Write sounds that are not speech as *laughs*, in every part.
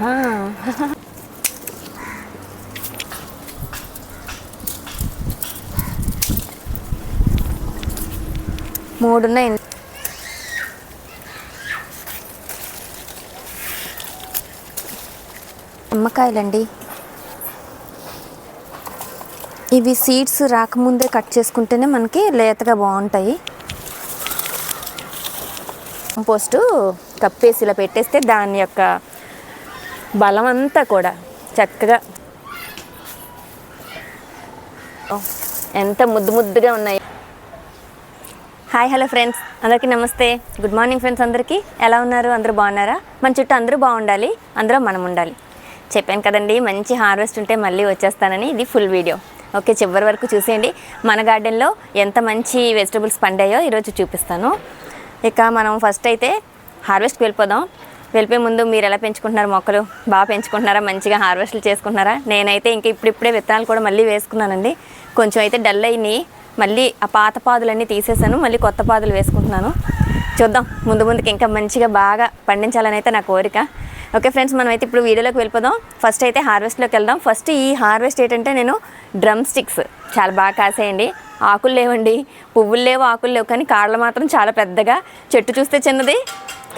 ఆ. మూడు నిమ్మకాయలండి. ఇవి సీడ్స్ రాకముందే కట్ చేసుకుంటేనే మనకి లేతగా బాగుంటాయి. కంపోస్టు కప్పేసి ఇలా పెట్టేస్తే దాని యొక్క బలం అంతా కూడా చక్కగా. ఎంత ముద్దు ముద్దుగా ఉన్నాయి. Hi hello friends. అందరికీ నమస్తే. గుడ్ మార్నింగ్ ఫ్రెండ్స్ అందరికీ. ఎలా ఉన్నారు? అందరూ బాగున్నారా? మన చుట్టూ అందరూ బాగుండాలి. అందరూ మనం ఉండాలి. చెప్పాను కదండి మంచి హార్వెస్ట్ ఉంటే మళ్ళీ వచ్చేస్తానని ఇది ఫుల్ వీడియో. ఓకే చివరి వరకు చూసేయండి. మన గార్డెన్లో ఎంత మంచి వెజిటబుల్స్ పండాయో ఈరోజు చూపిస్తాను. ఇక మనం ఫస్ట్ అయితే హార్వెస్ట్కి వెళ్ళిపోదాం. వెళ్ళిపోయే ముందు మీరు ఎలా పెంచుకుంటున్నారు మొక్కలు? బాగా పెంచుకుంటున్నారా? మంచిగా హార్వెస్ట్లు చేసుకుంటున్నారా? నేనైతే ఇంక ఇప్పుడిప్పుడే విత్తనాలు కూడా మళ్ళీ వేసుకున్నానండి. కొంచెం అయితే డల్ అయినాయి. మళ్ళీ ఆ పాత పాదులన్నీ తీసేసాను. మళ్ళీ కొత్త పాదులు వేసుకుంటున్నాను. చూద్దాం. ముందు ముందుకి ఇంకా మంచిగా బాగా పండించాలని అయితే నా కోరిక. ఓకే ఫ్రెండ్స్ మనం అయితే ఇప్పుడు వీడియోలోకి వెళ్ళిపోదాం. ఫస్ట్ అయితే హార్వెస్ట్లోకి వెళ్దాం. ఫస్ట్ ఈ హార్వెస్ట్ ఏంటంటే నేను డ్రమ్ స్టిక్స్ చాలా బాగా కాసేయండి. ఆకులు లేవండి. పువ్వులు లేవు ఆకులు లేవు. కానీ కాళ్ళు మాత్రం చాలా పెద్దగా. చెట్టు చూస్తే చిన్నది.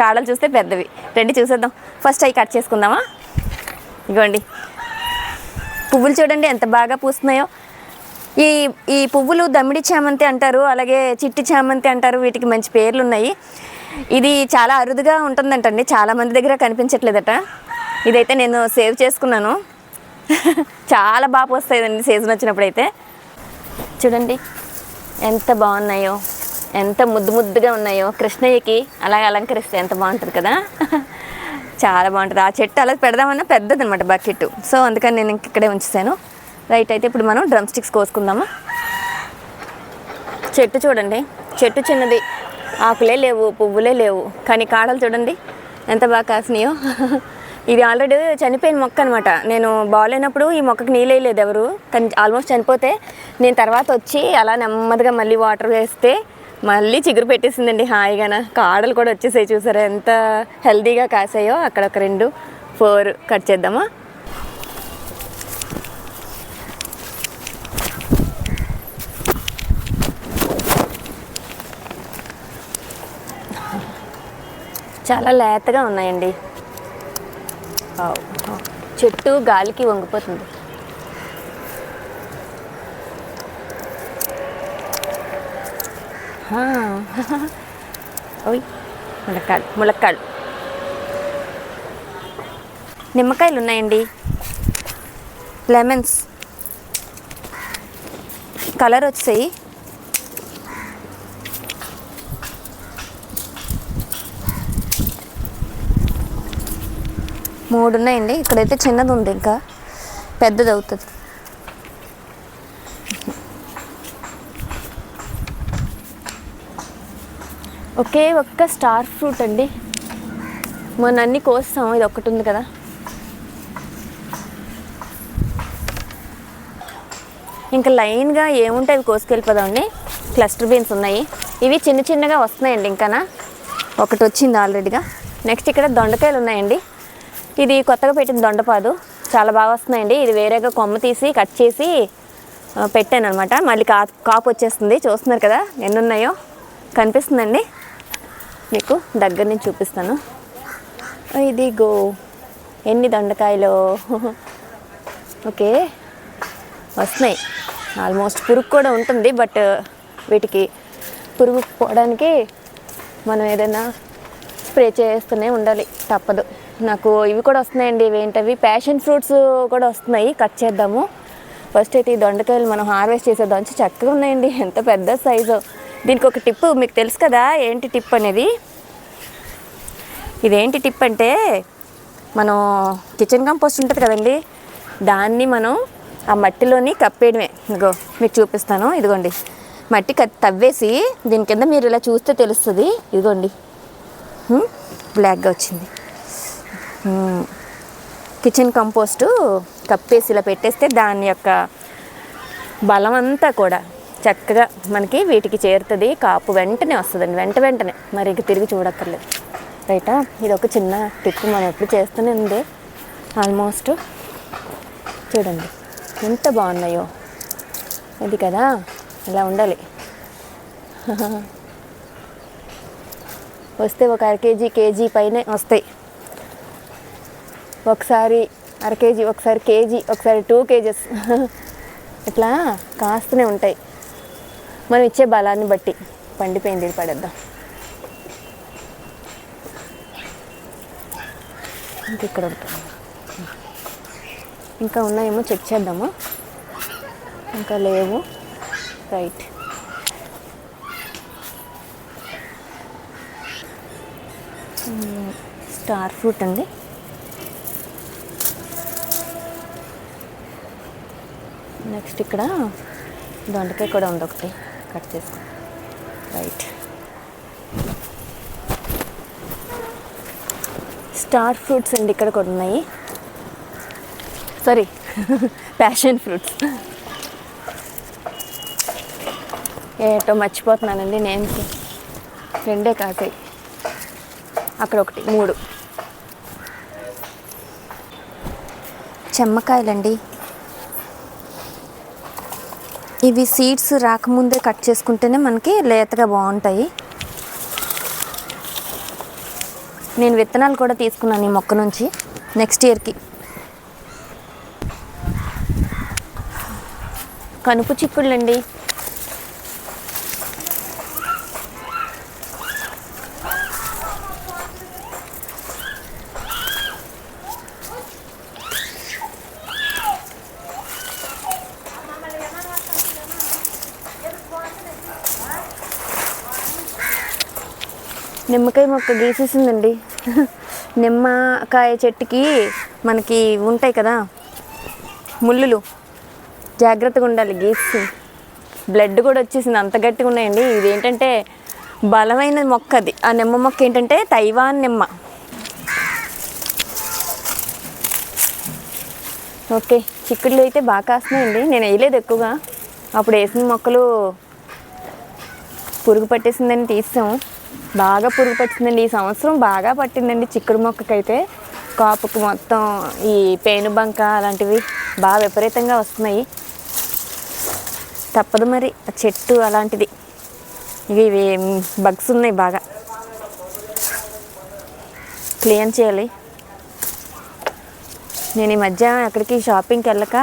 కాడలు చూస్తే పెద్దవి. రెండు చూసేద్దాం. ఫస్ట్ అవి కట్ చేసుకుందామా? ఇగోండి. పువ్వులు చూడండి ఎంత బాగా పూస్తున్నాయో. ఈ ఈ పువ్వులు దమ్మిడి చామంతి అంటారు అలాగే చిట్టి చామంతి అంటారు వీటికి మంచి పేర్లు ఉన్నాయి ఇది చాలా అరుదుగా ఉంటుందంటండి. చాలా మంది దగ్గర కనిపించట్లేదట. ఇదైతే నేను సేవ్ చేసుకున్నాను. *laughs* చాలా బాగా వస్తాయండి సీజన్ వచ్చినప్పుడు అయితే చూడండి ఎంత బాగున్నాయో. ఎంత ముద్దు ముద్దుగా ఉన్నాయో కృష్ణయ్యకి అలాగే అలంకరిస్తే ఎంత బాగుంటుంది కదా? *laughs* చాలా బాగుంటుంది. ఆ చెట్టు అలా పెడదామన్నా పెద్దది అనమాట బకెట్ సో అందుకని నేను ఇక్కడే ఉంచుతాను రైట్ అయితే ఇప్పుడు మనం డ్రమ్ స్టిక్స్ కోసుకుందాము? చెట్టు చూడండి. చెట్టు చిన్నది. ఆకులే లేవు పువ్వులే లేవు. కానీ కాడలు చూడండి. ఎంత బాగా కాసినాయో. *laughs* ఇది ఆల్రెడీ చనిపోయిన మొక్క అనమాట నేను బాగాలేనప్పుడు ఈ మొక్కకి నీళ్ళు వేయలేదు ఎవరు. కానీ ఆల్మోస్ట్ చనిపోతే నేను తర్వాత వచ్చి అలా నెమ్మదిగా మళ్ళీ వాటర్ వేస్తే మళ్ళీ చిగురు పెట్టేసిందండి. హాయిగాన. కాడలు కూడా వచ్చేసాయి చూసారా. ఎంత హెల్దీగా కాసాయో అక్కడ ఒక రెండు ఫోర్ కట్ చేద్దామా? చాలా లేతగా ఉన్నాయండి. చెట్టు గాలికి వంగిపోతుంది. ఓయ్ ములక్కాడు ములక్కాడు నిమ్మకాయలు ఉన్నాయండి. లెమన్స్ కలర్ వచ్చాయి మూడు ఉన్నాయండి. ఇక్కడైతే చిన్నది ఉంది ఇంకా. పెద్దది అవుతుంది. ఒకే ఒక్క స్టార్ ఫ్రూట్ అండి. మొన్న అన్ని కోస్తాం ఇది ఒక్కటి ఉంది కదా. ఇంకా లైన్గా ఏముంటే అవి కోసుకెళ్ళిపోదామండి. క్లస్టర్ బీన్స్ ఉన్నాయి. ఇవి చిన్న చిన్నగా వస్తున్నాయండి ఇంకానా. ఒకటి వచ్చింది ఆల్రెడీగా. నెక్స్ట్ ఇక్కడ దొండకాయలు ఉన్నాయండి. ఇది కొత్తగా పెట్టిన దొండపాదు. చాలా బాగా వస్తున్నాయండి. ఇది వేరేగా కొమ్మ తీసి కట్ చేసి పెట్టాను అనమాట మళ్ళీ కా కాపు వచ్చేస్తుంది. చూస్తున్నారు కదా ఎన్ని ఉన్నాయో కనిపిస్తుందండి. మీకు దగ్గర నుంచి చూపిస్తాను. ఇది గో ఎన్ని దొండకాయలు? ఓకే. వస్తున్నాయి. ఆల్మోస్ట్ పురుగు కూడా ఉంటుంది బట్ వీటికి పురుగు పోవడానికి మనం ఏదైనా స్ప్రే చేస్తూనే ఉండాలి తప్పదు. నాకు ఇవి కూడా వస్తున్నాయండి ఇవి ఏంటవి? ప్యాషన్ ఫ్రూట్స్ కూడా వస్తున్నాయి కట్ చేద్దాము. ఫస్ట్ అయితే ఈ దొండకాయలు మనం హార్వెస్ట్ చేసేద్దాం. చక్కగా ఉన్నాయండి ఎంత పెద్ద సైజు దీనికి ఒక టిప్ మీకు తెలుసు కదా ఏంటి టిప్ అనేది? ఇదేంటి టిప్ అంటే మనం కిచెన్ కంపోస్ట్ ఉంటుంది కదండి దాన్ని మనం ఆ మట్టిలోని కప్పేయడమే. ఇదిగో మీకు చూపిస్తాను ఇదిగోండి. మట్టి క తవ్వేసి దీని కింద మీరు ఇలా చూస్తే తెలుస్తుంది. ఇదిగోండి. బ్లాక్గా వచ్చింది. కిచెన్ కంపోస్టు కప్పేసి ఇలా పెట్టేస్తే దాని యొక్క బలం అంతా కూడా చక్కగా మనకి వీటికి చేరుతుంది. కాపు వెంటనే వస్తుందండి వెంట వెంటనే. మరి ఇంక తిరిగి చూడక్కర్లేదు. రైటా? ఇది ఒక చిన్న టిప్ మనం ఎప్పుడు చేస్తూనే ఉంది. ఆల్మోస్ట్. చూడండి. ఎంత బాగున్నాయో. అది కదా? ఇలా ఉండాలి. *laughs* వస్తే ఒక అర కేజీ కేజీ పైనే వస్తాయి. ఒకసారి అర కేజీ ఒకసారి కేజీ ఒకసారి టూ కేజెస్. *laughs* ఇట్లా కాస్తూనే ఉంటాయి. మనం ఇచ్చే బలాన్ని బట్టి పండిపోయింది ఇది పడేద్దాం. ఇంక ఇక్కడ ఉంటుంది ఇంకా ఉన్నాయేమో చెక్ చేద్దాము? ఇంకా లేవు. రైట్. స్టార్ ఫ్రూట్ అండి. నెక్స్ట్ ఇక్కడ దొండకాయ కూడా ఉంది ఒకటి. కట్ చేసుకో రైట్ స్టార్ ఫ్రూట్స్ అండి ఇక్కడ కూడా ఉన్నాయి. సారీ ప్యాషన్ ఫ్రూట్స్ ఏటో మర్చిపోతున్నానండి నేమ్స్ రెండే కాసాయి. అక్కడ ఒకటి మూడు. చెమ్మకాయలండి. ఇవి సీడ్స్ రాకముందే కట్ చేసుకుంటేనే మనకి లేతగా బాగుంటాయి. నేను విత్తనాలు కూడా తీసుకున్నాను ఈ మొక్క నుంచి నెక్స్ట్ ఇయర్కి. కనుపు చిక్కుళ్ళండి నిమ్మకాయ మొక్క గీసేసిందండి. నిమ్మకాయ చెట్టుకి మనకి ఉంటాయి కదా ముళ్ళులు. జాగ్రత్తగా ఉండాలి గీసి. బ్లడ్ కూడా వచ్చేసింది అంత గట్టిగా ఉన్నాయండి. ఇది ఏంటంటే బలమైన మొక్క అది. ఆ నిమ్మ మొక్క ఏంటంటే తైవాన్ నిమ్మ. ఓకే చిక్కుళ్ళు అయితే బాగా కాస్తున్నాయండి. నేను వేయలేదు ఎక్కువగా. అప్పుడు వేసిన మొక్కలు పురుగు పట్టేసిందని తీసాము. బాగా పురుగు పట్టిందండి. ఈ సంవత్సరం బాగా పట్టిందండి చిక్కుడు మొక్కకైతే. కాపుకు మొత్తం ఈ పేనుబంక అలాంటివి బాగా విపరీతంగా వస్తున్నాయి. తప్పదు మరి. ఆ చెట్టు అలాంటిది. ఇవి ఇవి బగ్స్ ఉన్నాయి బాగా. క్లీన్ చేయాలి. నేను ఈ మధ్య ఎక్కడికి షాపింగ్కి వెళ్ళక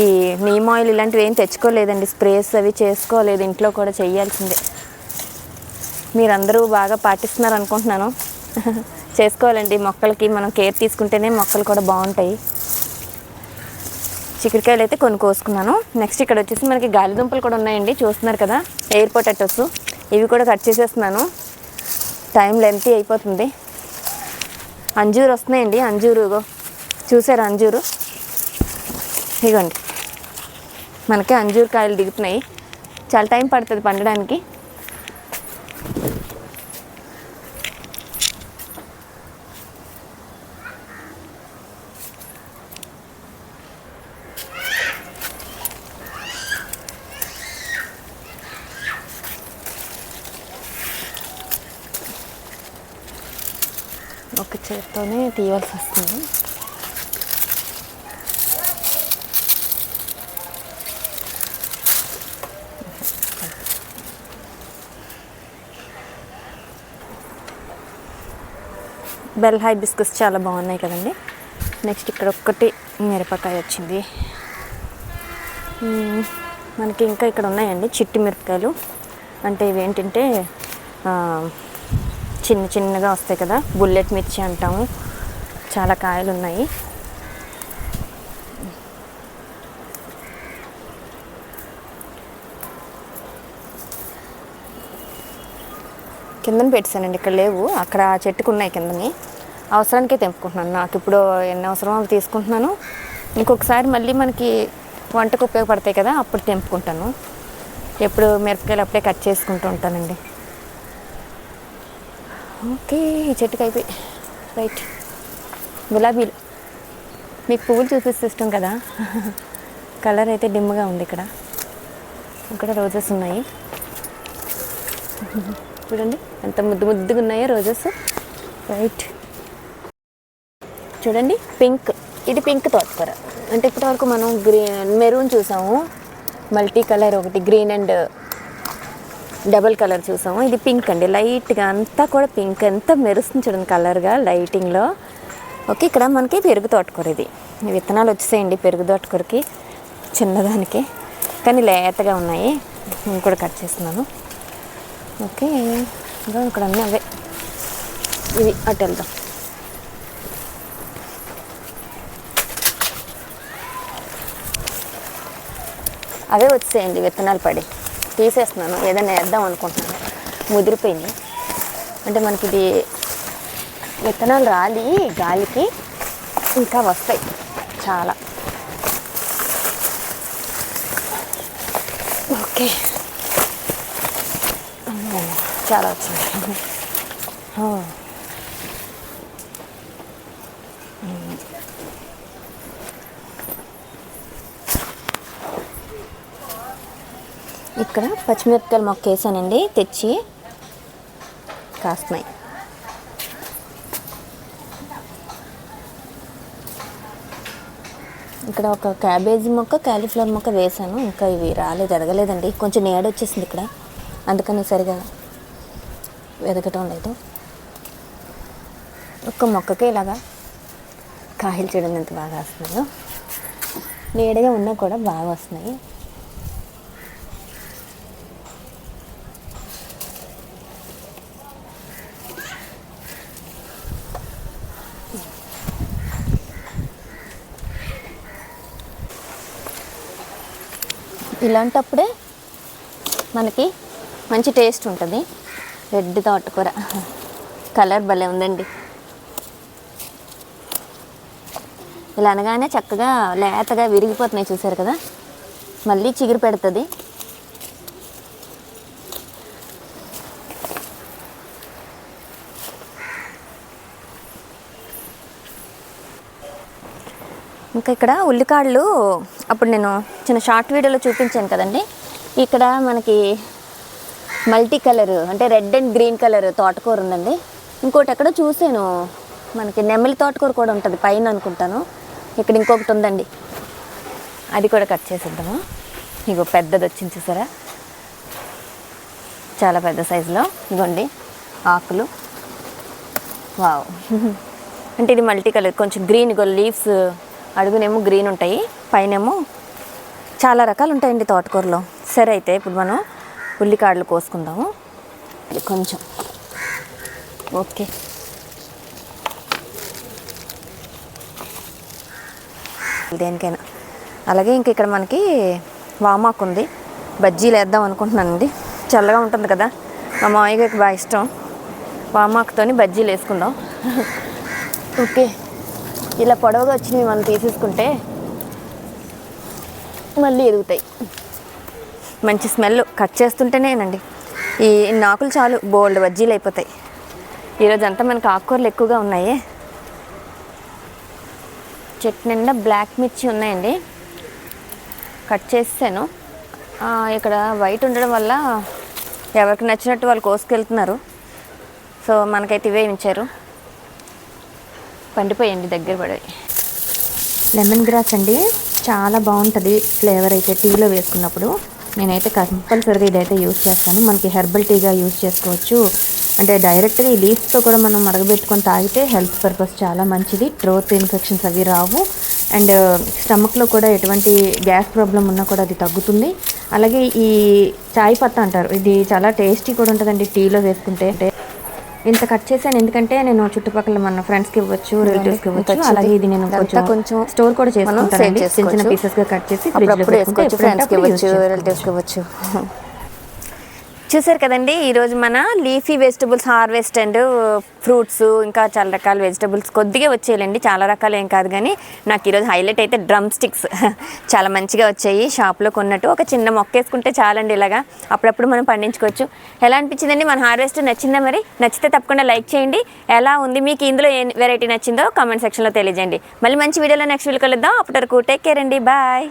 ఈ నీమ్ ఆయిల్ ఇలాంటివి ఏం తెచ్చుకోలేదండి. స్ప్రేస్ అవి చేసుకోలేదు. ఇంట్లో కూడా చేయాల్సిందే. మీరందరూ బాగా పాటిస్తున్నారు అనుకుంటున్నాను *laughs* చేసుకోవాలండి మొక్కలకి మనం కేర్ తీసుకుంటేనే మొక్కలు కూడా బాగుంటాయి. చిక్కుడుకాయలు అయితే కొన్ని కోసుకున్నాను. నెక్స్ట్ ఇక్కడ వచ్చేసి మనకి గాలి దుంపలు కూడా ఉన్నాయండి చూస్తున్నారు కదా ఎయిర్ పొటాటోస్ ఇవి కూడా కట్ చేసేస్తున్నాను. టైం లెంత్ అయిపోతుంది. అంజూరు వస్తున్నాయండి అంజూరు చూసారు అంజూరు? ఇగోండి. మనకి అంజూరు కాయలు దిగుతున్నాయి. చాలా టైం పడుతుంది పండడానికి. 이렇게 채했더니 디얼 샀습니다. బెల్ హై బిస్కస్ చాలా బాగున్నాయి కదండి. నెక్స్ట్ ఇక్కడ ఒక్కటి మిరపకాయ వచ్చింది. మనకి ఇంకా ఇక్కడ ఉన్నాయండి చిట్టి మిరపకాయలు. అంటే ఇవేంటంటే చిన్న చిన్నగా వస్తాయి కదా. బుల్లెట్ మిర్చి అంటాము. చాలా కాయలు ఉన్నాయి కిందన పెట్టానండి ఇక్కడ లేవు. అక్కడ చెట్టుకు ఉన్నాయి కిందని. అవసరానికే తెంపుకుంటున్నాను. నాకు ఇప్పుడు ఎన్ని అవసరమో అవి తీసుకుంటున్నాను. ఇంకొకసారి మళ్ళీ మనకి వంటకు ఉపయోగపడతాయి కదా అప్పుడు తెంపుకుంటాను. ఎప్పుడు మిరపకాయలు అప్పుడే కట్ చేసుకుంటూ ఉంటానండి. ఓకే ఈ చెట్టుకి అయిపోయి. రైట్. గులాబీలు. మీకు పువ్వులు చూపిస్తే ఇష్టం కదా. కలర్ అయితే డిమ్గా ఉంది ఇక్కడ. ఇక్కడ రోజెస్ ఉన్నాయి. చూడండి. ఎంత ముద్దు ముద్దుగా ఉన్నాయో రోజెస్ రైట్ చూడండి పింక్ ఇది పింక్ తోటకూర. అంటే ఇప్పటివరకు మనం గ్రీన్ మెరూన్ చూసాము. మల్టీ కలర్ ఒకటి గ్రీన్ అండ్ డబల్ కలర్ చూసాము. ఇది పింక్ అండి. లైట్గా అంతా కూడా పింక్ ఎంత మెరుస్తుంది చూడండి కలర్గా లైటింగ్లో ఓకే ఇక్కడ మనకి పెరుగు తోటకూర ఇది. విత్తనాలు వచ్చేసేయండి పెరుగు తోటకూరకి చిన్నదానికి. కానీ లేతగా ఉన్నాయి. నేను కూడా కట్ చేస్తున్నాను. ఓకే ఇంకా ఇక్కడ అన్నీ అవే. ఇవి అటు వెళ్దాం. అవే వచ్చేయండి విత్తనాలు పడి. తీసేస్తున్నాను ఏదైనా వేద్దాం అనుకుంటున్నాను. ముదిరిపోయింది. అంటే మనకి ఇది విత్తనాలు రాలి గాలికి ఇంకా వస్తాయి చాలా. ఓకే. చాలా వచ్చింది. ఇక్కడ పచ్చిమిరపకాయలు మొక్క వేసానండి తెచ్చి కాస్తున్నాయి. ఇక్కడ ఒక క్యాబేజీ మొక్క క్యాలీఫ్లవర్ మొక్క వేసాను ఇంకా ఇవి రాలేదు ఎదగలేదండి. కొంచెం నీడ వచ్చేసింది ఇక్కడ. అందుకని సరిగా వెదకటం లేదు. ఒక్క మొక్కకే ఇలాగా కాయలు చేయడం ఎంత బాగా వస్తున్నాయో. నీడగా ఉన్నా కూడా బాగా వస్తున్నాయి. ఇలాంటప్పుడే మనకి మంచి టేస్ట్ ఉంటుంది. రెడ్ తోటకూర. కలర్ భలే ఉందండి. ఇలా అనగానే చక్కగా లేతగా విరిగిపోతున్నాయి చూసారు కదా? మళ్ళీ చిగురు పెడుతుంది. ఇంకా ఇక్కడ ఉల్లికాడలు అప్పుడు నేను చిన్న షార్ట్ వీడియోలో చూపించాను కదండి. ఇక్కడ మనకి మల్టీ కలర్ అంటే రెడ్ అండ్ గ్రీన్ కలర్ తోటకూర ఉందండి. ఇంకోటి ఎక్కడ చూసాను మనకి నెమలి తోటకూర కూడా ఉంటుంది పైన అనుకుంటాను. ఇక్కడ ఇంకొకటి ఉందండి. అది కూడా కట్ చేసిద్దాము? ఇగో పెద్దది వచ్చింది చూసారా? చాలా పెద్ద సైజులో. ఇగోండి ఆకులు. వావ్. *laughs* అంటే ఇది మల్టీ కలర్ కొంచెం గ్రీన్ ఇగో లీవ్స్ అడుగునేమో గ్రీన్ ఉంటాయి పైనేమో చాలా రకాలు ఉంటాయండి తోటకూరలో. సరే అయితే ఇప్పుడు మనం ఉల్లికాడలు కోసుకుందాము. కొంచెం. ఓకే. దేనికైనా. అలాగే ఇంక ఇక్కడ మనకి వామాకు ఉంది. బజ్జీలు వేద్దాం అనుకుంటున్నానండి. చల్లగా ఉంటుంది కదా. మా మామయ్య గారికి బాగా ఇష్టం. వామాకుతో బజ్జీలు వేసుకుందాం. ఓకే. ఇలా పొడవుగా వచ్చినవి మనం తీసేసుకుంటే మళ్ళీ ఎదుగుతాయి. మంచి స్మెల్ కట్ చేస్తుంటేనేనండి. ఈ ఆకులు చాలు బోల్డ్ బజ్జీలు అయిపోతాయి. ఈరోజు అంతా మనకు ఆకుకూరలు ఎక్కువగా ఉన్నాయి. చెట్టు నిండా బ్లాక్ మిర్చి ఉన్నాయండి. కట్ చేసాను ఇక్కడ వైట్ ఉండడం వల్ల ఎవరికి నచ్చినట్టు వాళ్ళు కోసుకెళ్తున్నారు. సో మనకైతే ఇవే ఇచ్చారు. పండిపోయండి దగ్గర పడవి లెమన్ గ్రాస్ అండి. చాలా బాగుంటుంది ఫ్లేవర్ అయితే టీలో వేసుకున్నప్పుడు. నేనైతే కంపల్సరీగా ఇదైతే యూస్ చేస్తాను. మనకి హెర్బల్ టీగా యూస్ చేసుకోవచ్చు. అంటే డైరెక్ట్గా ఈ లీఫ్తో కూడా మనం మరగబెట్టుకొని తాగితే హెల్త్ పర్పస్ చాలా మంచిది. త్రోత్ ఇన్ఫెక్షన్స్ అవి రావు. అండ్ స్టమక్లో కూడా ఎటువంటి గ్యాస్ ప్రాబ్లం ఉన్నా కూడా అది తగ్గుతుంది. అలాగే ఈ చాయ్ పత్తా అంటారు. ఇది చాలా టేస్టీ కూడా ఉంటుందండి. టీలో వేసుకుంటే. ఇంత కట్ చేశాను. ఎందుకంటే నేను చుట్టుపక్కల మన ఫ్రెండ్స్కి ఇవ్వచ్చు రిలేటివ్స్కి ఇవ్వచ్చు. అలాగే ఇది నేను కొంచెం స్టోర్ కూడా చేసుకుంటాను చిన్న చిన్న పీసెస్గా కట్ చేసి వేసుకోవచ్చు. ఫ్రెండ్స్కి ఇవ్వచ్చు రిలేటివ్స్కి ఇవ్వచ్చు. చూసారు కదండి ఈరోజు మన leafy vegetables harvest and fruits ఇంకా చాలా రకాల వెజిటబుల్స్ కొద్దిగా వచ్చేయాలండి చాలా రకాలు ఏం కాదు కానీ నాకు ఈరోజు హైలైట్ అయితే డ్రమ్ స్టిక్స్ *laughs* చాలా మంచిగా వచ్చాయి షాప్లో కొన్నట్టు ఒక చిన్న మొక్క వేసుకుంటే చాలండి ఇలాగా అప్పుడప్పుడు మనం పండించుకోవచ్చు. ఎలా అనిపించిందండి మన హార్వెస్ట్? నచ్చిందా మరి? నచ్చితే తప్పకుండా లైక్ చేయండి. ఎలా ఉంది? మీకు ఇందులో ఏ వెరైటీ నచ్చిందో కామెంట్ సెక్షన్లో తెలియజేయండి. మళ్ళీ మంచి వీడియోలో నెక్స్ట్ వీడియో కలుద్దాం. అప్పటి వరకు టేక్ కేర్ అండి. బాయ్.